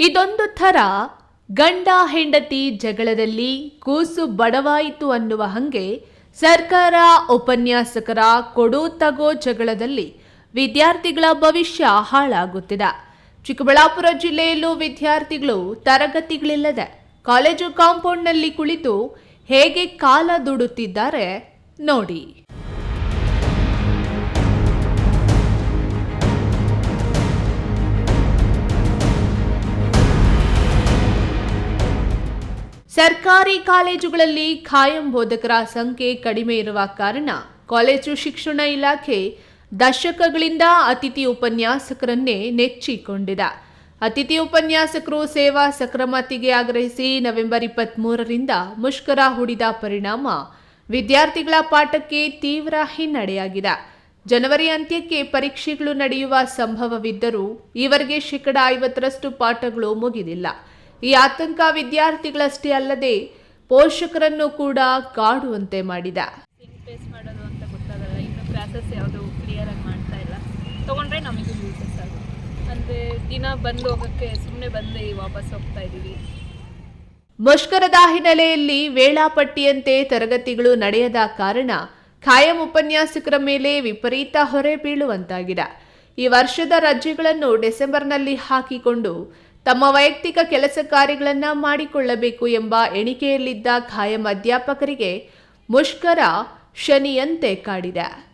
ಇದೊಂದು ಥರ ಗಂಡ ಹೆಂಡತಿ ಜಗಳದಲ್ಲಿ ಕೂಸು ಬಡವಾಯಿತು ಅನ್ನುವ ಹಂಗೆ ಸರ್ಕಾರ ಉಪನ್ಯಾಸಕರ ಕೊಡು ತಗೋ ಜಗಳದಲ್ಲಿ ವಿದ್ಯಾರ್ಥಿಗಳ ಭವಿಷ್ಯ ಹಾಳಾಗುತ್ತಿದೆ. ಚಿಕ್ಕಬಳ್ಳಾಪುರ ಜಿಲ್ಲೆಯಲ್ಲೂ ವಿದ್ಯಾರ್ಥಿಗಳು ತರಗತಿಗಳಿಲ್ಲದೆ ಕಾಲೇಜು ಕಾಂಪೌಂಡ್ನಲ್ಲಿ ಕುಳಿತು ಹೇಗೆ ಕಾಲ ದುಡುತ್ತಿದ್ದಾರೆ ನೋಡಿ. ಸರ್ಕಾರಿ ಕಾಲೇಜುಗಳಲ್ಲಿ ಖಾಯಂ ಬೋಧಕರ ಸಂಖ್ಯೆ ಕಡಿಮೆ ಇರುವ ಕಾರಣ ಕಾಲೇಜು ಶಿಕ್ಷಣ ಇಲಾಖೆ ದಶಕಗಳಿಂದ ಅತಿಥಿ ಉಪನ್ಯಾಸಕರನ್ನೇ ನೆಚ್ಚಿಕೊಂಡಿದೆ. ಅತಿಥಿ ಉಪನ್ಯಾಸಕರು ಸೇವಾ ಸಕ್ರಮತಿಗೆ ಆಗ್ರಹಿಸಿ ನವೆಂಬರ್ ಇಪ್ಪತ್ತ್ಮೂರರಿಂದ ಮುಷ್ಕರ ಹೂಡಿದ ಪರಿಣಾಮ ವಿದ್ಯಾರ್ಥಿಗಳ ಪಾಠಕ್ಕೆ ತೀವ್ರ ಹಿನ್ನಡೆಯಾಗಿದೆ. ಜನವರಿ ಅಂತ್ಯಕ್ಕೆ ಪರೀಕ್ಷೆಗಳು ನಡೆಯುವ ಸಂಭವವಿದ್ದರೂ ಈವರೆಗೆ ಶೇಕಡ ಐವತ್ತರಷ್ಟು ಪಾಠಗಳು ಮುಗಿದಿಲ್ಲ. ಈ ಆತಂಕ ವಿದ್ಯಾರ್ಥಿಗಳಷ್ಟೇ ಅಲ್ಲದೆ ಪೋಷಕರನ್ನು ಕೂಡ ಕಾಡುವಂತೆ ಮಾಡಿದ. ಫೇಸ್ ಮಾಡೋದು ಅಂತ ಗೊತ್ತಾಗಲ್ಲ. ಇನ್ನು ಕ್ಲಾಸಸ್ ಯಾವುದು ಕ್ಲಿಯರಾಗಿ ಮಾಡ್ತಾ ಇಲ್ಲ. ತೊಗೊಂಡ್ರೆ ನಮಗೂ ಯೂಸಸ್ ಆಗುತ್ತೆ. ಅಂದರೆ ದಿನ ಬಂದು ಹೋಗಕ್ಕೆ ಸುಮ್ಮನೆ ಬಂದು ವಾಪಸ್ ಹೋಗ್ತಾ ಇದ್ದೀವಿ. ಮುಷ್ಕರದ ಹಿನ್ನೆಲೆಯಲ್ಲಿ ವೇಳಾಪಟ್ಟಿಯಂತೆ ತರಗತಿಗಳು ನಡೆಯದ ಕಾರಣ ಖಾಯಂ ಉಪನ್ಯಾಸಕರ ಮೇಲೆ ವಿಪರೀತ ಹೊರೆ ಬೀಳುವಂತಾಗಿದೆ. ಈ ವರ್ಷದ ರಜೆಗಳನ್ನು ಡಿಸೆಂಬರ್ನಲ್ಲಿ ಹಾಕಿಕೊಂಡು ತಮ್ಮ ವೈಯಕ್ತಿಕ ಕೆಲಸ ಕಾರ್ಯಗಳನ್ನು ಮಾಡಿಕೊಳ್ಳಬೇಕು ಎಂಬ ಎಣಿಕೆಯಲ್ಲಿದ್ದ ಖಾಯಂ ಅಧ್ಯಾಪಕರಿಗೆ ಮುಷ್ಕರ ಶನಿಯಂತೆ ಕಾಡಿದೆ.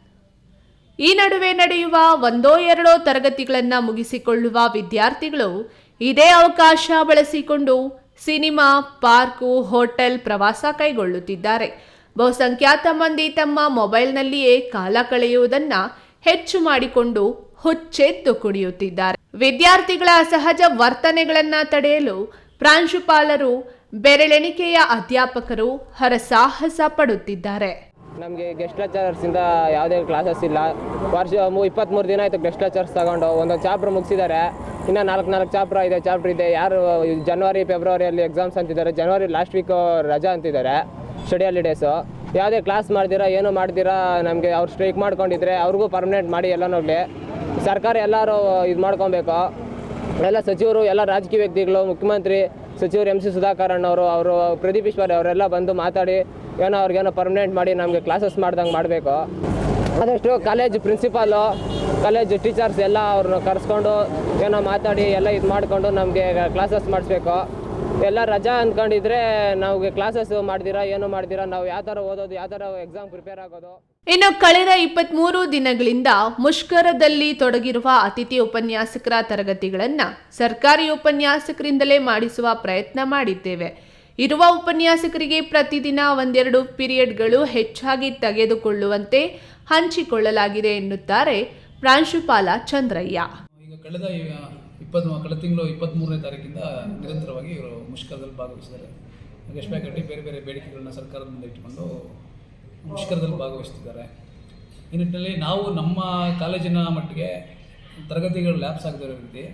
ಈ ನಡುವೆ ನಡೆಯುವ ಒಂದೋ ಎರಡೋ ತರಗತಿಗಳನ್ನು ಮುಗಿಸಿಕೊಳ್ಳುವ ವಿದ್ಯಾರ್ಥಿಗಳು ಇದೇ ಅವಕಾಶ ಬಳಸಿಕೊಂಡು ಸಿನಿಮಾ, ಪಾರ್ಕು, ಹೋಟೆಲ್ ಪ್ರವಾಸ ಕೈಗೊಳ್ಳುತ್ತಿದ್ದಾರೆ. ಬಹುಸಂಖ್ಯಾತ ಮಂದಿ ತಮ್ಮ ಮೊಬೈಲ್ನಲ್ಲಿಯೇ ಕಾಲ ಕಳೆಯುವುದನ್ನು ಹೆಚ್ಚು ಮಾಡಿಕೊಂಡು ಹುಚ್ಚೆದ್ದು ಕುಡಿಯುತ್ತಿದ್ದಾರೆ. ವಿದ್ಯಾರ್ಥಿಗಳ ಅಸಹಜ ವರ್ತನೆಗಳನ್ನ ತಡೆಯಲು ಪ್ರಾಂಶುಪಾಲರು ಬೆರಳೆಣಿಕೆಯ ಅಧ್ಯಾಪಕರು ಹರಸಾಹಸ ಪಡುತ್ತಿದ್ದಾರೆ. ನಮಗೆ ಗೆಸ್ಟ್ ಲೆಕ್ಚರರ್ಸಿಂದ ಯಾವುದೇ ಕ್ಲಾಸಸ್ ಇಲ್ಲ. ವರ್ಷ ಇಪ್ಪತ್ತ್ಮೂರು ದಿನ ಆಯಿತು ಗೆಸ್ಟ್ ಲೆಕ್ಚರ್ಸ್ ತಗೊಂಡು ಒಂದೊಂದು ಚಾಪ್ಟರ್ ಮುಗಿಸಿದ್ದಾರೆ. ಇನ್ನು ನಾಲ್ಕು ನಾಲ್ಕು ಚಾಪ್ಟರ್ ಇದೆ ಚಾಪ್ಟರ್ ಇದೆ. ಯಾರು ಜನವರಿ ಫೆಬ್ರವರಿಯಲ್ಲಿ ಎಕ್ಸಾಮ್ಸ್ ಅಂತಿದ್ದಾರೆ. ಜನವರಿ ಲಾಸ್ಟ್ ವೀಕ್ ರಜಾ ಅಂತಿದ್ದಾರೆ ಸ್ಟಡಿ ಹಾಲಿಡೇಸು ಯಾವುದೇ ಕ್ಲಾಸ್ ಮಾಡ್ದಿರಾ, ಏನು ಮಾಡ್ದಿರಾ, ನಮಗೆ ಅವ್ರು ಸ್ಟ್ರೈಕ್ ಮಾಡ್ಕೊಂಡಿದ್ರೆ ಅವ್ರಿಗೂ ಪರ್ಮನೆಂಟ್ ಮಾಡಿ ಎಲ್ಲನೋಗ್ಲಿ ಸರ್ಕಾರ ಎಲ್ಲರೂ ಇದು ಮಾಡ್ಕೊಬೇಕು ಎಲ್ಲ ಸಚಿವರು, ಎಲ್ಲ ರಾಜಕೀಯ ವ್ಯಕ್ತಿಗಳು, ಮುಖ್ಯಮಂತ್ರಿ ಸಚಿವರು, ಎಂ ಸಿ ಸುಧಾಕರ್ ಅಣ್ಣವರು, ಅವರು, ಪ್ರದೀಪ್ ಈಶ್ವರ್ ಅವರೆಲ್ಲ ಬಂದು ಮಾತಾಡಿ, ಏನೋ ಅವ್ರಿಗೇನೋ ಪರ್ಮನೆಂಟ್ ಮಾಡಿ ನಮಗೆ ಕ್ಲಾಸಸ್ ಮಾಡ್ದಂಗೆ ಮಾಡಬೇಕು. ಆದಷ್ಟು ಕಾಲೇಜ್ ಪ್ರಿನ್ಸಿಪಾಲು ಕಾಲೇಜ್ ಟೀಚರ್ಸ್ ಎಲ್ಲ ಅವ್ರನ್ನ ಕರೆಸ್ಕೊಂಡು ಏನೋ ಮಾತಾಡಿ, ಎಲ್ಲ ಇದು ಮಾಡಿಕೊಂಡು ನಮಗೆ ಕ್ಲಾಸಸ್ ಮಾಡಿಸ್ಬೇಕು. ಎಲ್ಲ ರಜಾ ಅಂದ್ಕೊಂಡಿದ್ರೆ ನಮಗೆ ಕ್ಲಾಸಸ್ ಮಾಡ್ದಿರಾ ಏನು ಮಾಡ್ದಿರಾ ನಾವು ಯಾವ ಥರ ಓದೋದು ಯಾವ ಥರ ಎಕ್ಸಾಮ್ ಪ್ರಿಪೇರ್ ಆಗೋದು. ಇನ್ನು ಕಳೆದ ಇಪ್ಪತ್ಮೂರು ದಿನಗಳಿಂದ ಮುಷ್ಕರದಲ್ಲಿ ತೊಡಗಿರುವ ಅತಿಥಿ ಉಪನ್ಯಾಸಕರ ತರಗತಿಗಳನ್ನ ಸರ್ಕಾರಿ ಉಪನ್ಯಾಸಕರಿಂದಲೇ ಮಾಡಿಸುವ ಪ್ರಯತ್ನ ಮಾಡಿದ್ದೇವೆ. ಇರುವ ಉಪನ್ಯಾಸಕರಿಗೆ ಪ್ರತಿದಿನ ಒಂದೆರಡು ಪೀರಿಯಡ್ಗಳು ಹೆಚ್ಚಾಗಿ ತೆಗೆದುಕೊಳ್ಳುವಂತೆ ಹಂಚಿಕೊಳ್ಳಲಾಗಿದೆ ಎನ್ನುತ್ತಾರೆ ಪ್ರಾಂಶುಪಾಲ ಚಂದ್ರಯ್ಯ. ಈಗ ಕಳೆದ ಇಪ್ಪತ್ತು ಕಳೆದ ತಿಂಗಳು ಇಪ್ಪತ್ತ್ಮೂರನೇ ತಾರೀಕಿಂದ ನಿರಂತರವಾಗಿ ಇವರು ಮುಷ್ಕರದಲ್ಲಿ ಭಾಗವಹಿಸಿದ್ದಾರೆ. ರೇಷ್ಮೆ ಕಟ್ಟಿ ಬೇರೆ ಬೇರೆ ಬೇಡಿಕೆಗಳನ್ನ ಸರ್ಕಾರದ ಮುಂದೆ ಇಟ್ಕೊಂಡು ಮುಷ್ಕರದಲ್ಲಿ ಭಾಗವಹಿಸ್ತಿದ್ದಾರೆ. ಈ ನಿಟ್ಟಿನಲ್ಲಿ ನಾವು ನಮ್ಮ ಕಾಲೇಜಿನ ಮಟ್ಟಿಗೆ ತರಗತಿಗಳು ಲ್ಯಾಬ್ಸ್ ಆಗದಿರೋ ರೀತಿ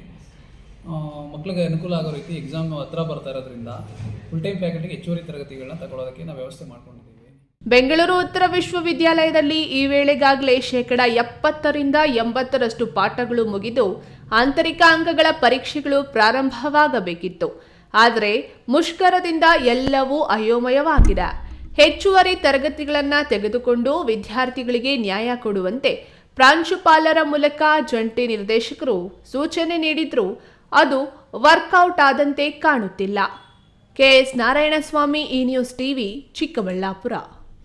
ಮಕ್ಕಳಿಗೆ ಅನುಕೂಲ ಆಗೋ ರೀತಿ ಎಕ್ಸಾಮ್ ಹತ್ರ ಬರ್ತಾ ಇರೋದ್ರಿಂದ ಫುಲ್ ಟೈಮ್ ಫ್ಯಾಕಲ್ಟಿಗೆ ಹೆಚ್ಚುವರಿ ತರಗತಿಗಳನ್ನ ತಗೊಳ್ಳೋದಕ್ಕೆ ನಾವು ವ್ಯವಸ್ಥೆ ಮಾಡ್ಕೊಂಡಿದ್ದೀವಿ. ಬೆಂಗಳೂರು ಉತ್ತರ ವಿಶ್ವವಿದ್ಯಾಲಯದಲ್ಲಿ ಈ ವೇಳೆಗಾಗಲೇ ಶೇಕಡ ಎಪ್ಪತ್ತರಿಂದ ಎಂಬತ್ತರಷ್ಟು ಪಾಠಗಳು ಮುಗಿದು ಆಂತರಿಕ ಅಂಗಗಳ ಪರೀಕ್ಷೆಗಳು ಪ್ರಾರಂಭವಾಗಬೇಕಿತ್ತು. ಆದರೆ ಮುಷ್ಕರದಿಂದ ಎಲ್ಲವೂ ಅಯೋಮಯವಾಗಿದೆ. ಹೆಚ್ಚುವರಿ ತರಗತಿಗಳನ್ನು ತೆಗೆದುಕೊಂಡು ವಿದ್ಯಾರ್ಥಿಗಳಿಗೆ ನ್ಯಾಯ ಕೊಡುವಂತೆ ಪ್ರಾಂಶುಪಾಲರ ಮೂಲಕ ಜಂಟಿ ನಿರ್ದೇಶಕರು ಸೂಚನೆ ನೀಡಿದ್ರು. ಅದು ವರ್ಕೌಟ್ ಆದಂತೆ ಕಾಣುತ್ತಿಲ್ಲ. ಕೆಎಸ್ ನಾರಾಯಣಸ್ವಾಮಿ, ಈ ನ್ಯೂಸ್ ಟಿವಿ ಚಿಕ್ಕಬಳ್ಳಾಪುರ.